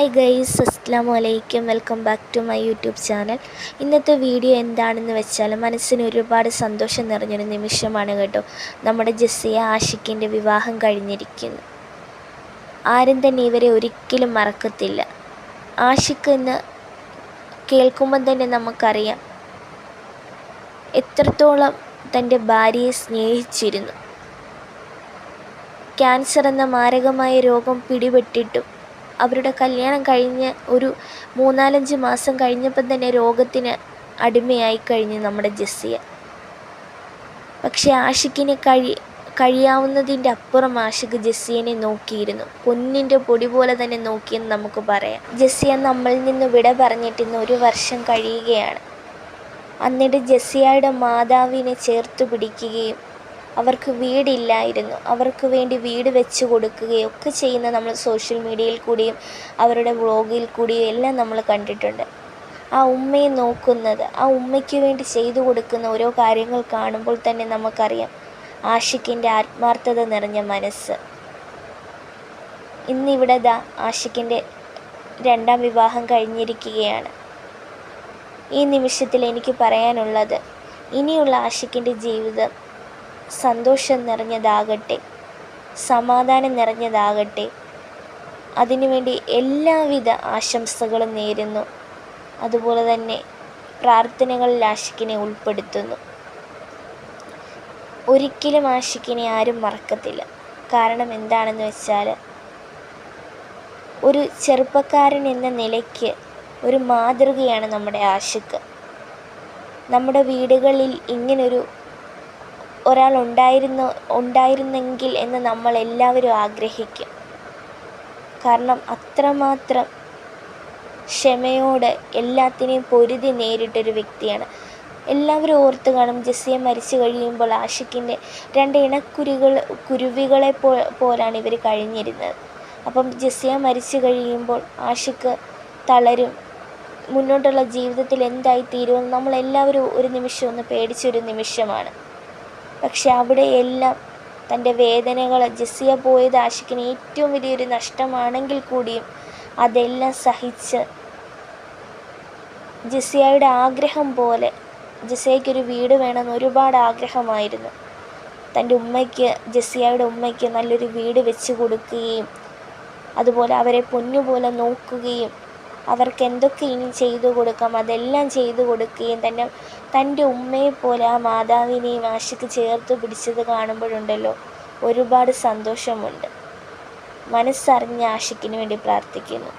Hi guys അസ്സാമു അലൈക്കും welcome back to my YouTube channel ഇന്നത്തെ വീഡിയോ എന്താണെന്ന് വെച്ചാൽ മനസ്സിന് ഒരുപാട് സന്തോഷം നിറഞ്ഞൊരു നിമിഷമാണ് കേട്ടോ. നമ്മുടെ ജസ്സിയ ആഷിഖിന്റെ വിവാഹം കഴിഞ്ഞിരിക്കുന്നു. ആരും തന്നെ ഇവരെ ഒരിക്കലും മറക്കത്തില്ല. ആഷിഖ് എന്ന് കേൾക്കുമ്പം തന്നെ നമുക്കറിയാം എത്രത്തോളം തന്റെ ഭാര്യയെ സ്നേഹിച്ചിരുന്നു. ക്യാൻസർ എന്ന മാരകമായ രോഗം പിടിപെട്ടിട്ടും അവരുടെ കല്യാണം കഴിഞ്ഞ് ഒരു മൂന്നാലഞ്ച് മാസം കഴിഞ്ഞപ്പം തന്നെ രോഗത്തിന് അടിമയായി കഴിഞ്ഞു നമ്മുടെ ജെസ്സിയ. പക്ഷേ ആഷിക്കിനെ കഴി കഴിയാവുന്നതിന്റെ അപ്പുറം ആഷിക്ക് ജസ്സിയനെ നോക്കിയിരുന്നു. പൊന്നിന്റെ പൊടി പോലെ തന്നെ നോക്കിയെന്ന് നമുക്ക് പറയാം. ജെസ്സിയ നമ്മളിൽ നിന്ന് വിട പറഞ്ഞിട്ട് ഇന്ന് ഒരു വർഷം കഴിയുകയാണ്. എന്നിട്ട് ജെസ്സിയയുടെ മാതാവിനെ ചേർത്ത് പിടിക്കുകയും അവർക്ക് വീടില്ലായിരുന്നു. അവർക്ക് വേണ്ടി വീട് വെച്ച് കൊടുക്കുകയും ഒക്കെ ചെയ്യുന്ന നമ്മൾ സോഷ്യൽ മീഡിയയിൽ കൂടിയും അവരുടെ വ്ളോഗിൽ കൂടിയും എല്ലാം നമ്മൾ കണ്ടിട്ടുണ്ട്. ആ ഉമ്മയെ നോക്കുന്നത് ആ ഉമ്മയ്ക്ക് വേണ്ടി ചെയ്തു കൊടുക്കുന്ന ഓരോ കാര്യങ്ങൾ കാണുമ്പോൾ തന്നെ നമുക്കറിയാം ആഷിക്കിന്റെ ആത്മാർത്ഥത നിറഞ്ഞ മനസ്സ്. ഇന്നിവിടെ ദാ ആഷിക്കിന്റെ രണ്ടാം വിവാഹം കഴിഞ്ഞിരിക്കുകയാണ്. ഈ നിമിഷത്തിൽ എനിക്ക് പറയാനുള്ളത് ഇനിയുള്ള ആഷിക്കിന്റെ ജീവിതം സന്തോഷം നിറഞ്ഞതാകട്ടെ സമാധാനം നിറഞ്ഞതാകട്ടെ. അതിനുവേണ്ടി എല്ലാവിധ ആശംസകളും നേരുന്നു. അതുപോലെ തന്നെ പ്രാർത്ഥനകളിൽ ആഷിക്കിനെ ഉൾപ്പെടുത്തുന്നു. ഒരിക്കലും ആഷിക്കിനെ ആരും മറക്കത്തില്ല. കാരണം എന്താണെന്ന് വെച്ചാൽ ഒരു ചെറുപ്പക്കാരൻ എന്ന നിലയ്ക്ക് ഒരു മാതൃകയാണ് നമ്മുടെ ആഷിക്ക് നമ്മുടെ വീടുകളിൽ ഇങ്ങനൊരു ഒരാൾ ഉണ്ടായിരുന്നു ഉണ്ടായിരുന്നെങ്കിൽ എന്ന് നമ്മൾ എല്ലാവരും ആഗ്രഹിക്കും. കാരണം അത്രമാത്രം ക്ഷമയോടെ എല്ലാത്തിനെയും പൊരുതി നേരിട്ടൊരു വ്യക്തിയാണ്. എല്ലാവരും ഓർത്ത് കാണും ജസ്സിയ മരിച്ചു കഴിയുമ്പോൾ ആഷിക്കിന്റെ രണ്ട് ഇണക്കുരുകൾ കുരുവികളെ പോ പോലാണ് ഇവർ കഴിഞ്ഞിരുന്നത്. അപ്പം ജസ്സിയ മരിച്ചു കഴിയുമ്പോൾ ആഷിക്ക് തളരും. മുന്നോട്ടുള്ള ജീവിതത്തിൽ എന്തായി എന്തായിത്തീരുമെന്ന് നമ്മളെല്ലാവരും ഒരു നിമിഷം ഒന്ന് പേടിച്ചൊരു നിമിഷമാണ്. പക്ഷെ അവിടെ എല്ലാം തന്റെ വേദനകൾ ജസ്സിയ പോയത് ആഷിക്കിന് ഏറ്റവും വലിയൊരു നഷ്ടമാണെങ്കിൽ കൂടിയും അതെല്ലാം സഹിച്ച് ജസിയയുടെ ആഗ്രഹം പോലെ ജസ്സിയയ്ക്കൊരു വീട് വേണമെന്ന് ഒരുപാട് ആഗ്രഹമായിരുന്നു. തന്റെ ഉമ്മയ്ക്ക് ജസ്സിയയുടെ ഉമ്മയ്ക്ക് നല്ലൊരു വീട് വെച്ച് കൊടുക്കുകയും അതുപോലെ അവരെ പൊന്നുപോലെ നോക്കുകയും അവർക്ക് എന്തൊക്കെ ഇനി ചെയ്തു കൊടുക്കാം? അതെല്ലാം ചെയ്തു കൊടുക്കുകയും തന്നെ തന്റെ ഉമ്മയെപ്പോലെ ആ മാതാവിനെയും ആഷിക്ക് ചേർത്ത് പിടിച്ചത് കാണുമ്പോഴുണ്ടല്ലോ. ഒരുപാട് സന്തോഷമുണ്ട്. മനസ്സറിഞ്ഞ ആഷിക്കിന് വേണ്ടി പ്രാർത്ഥിക്കുന്നു.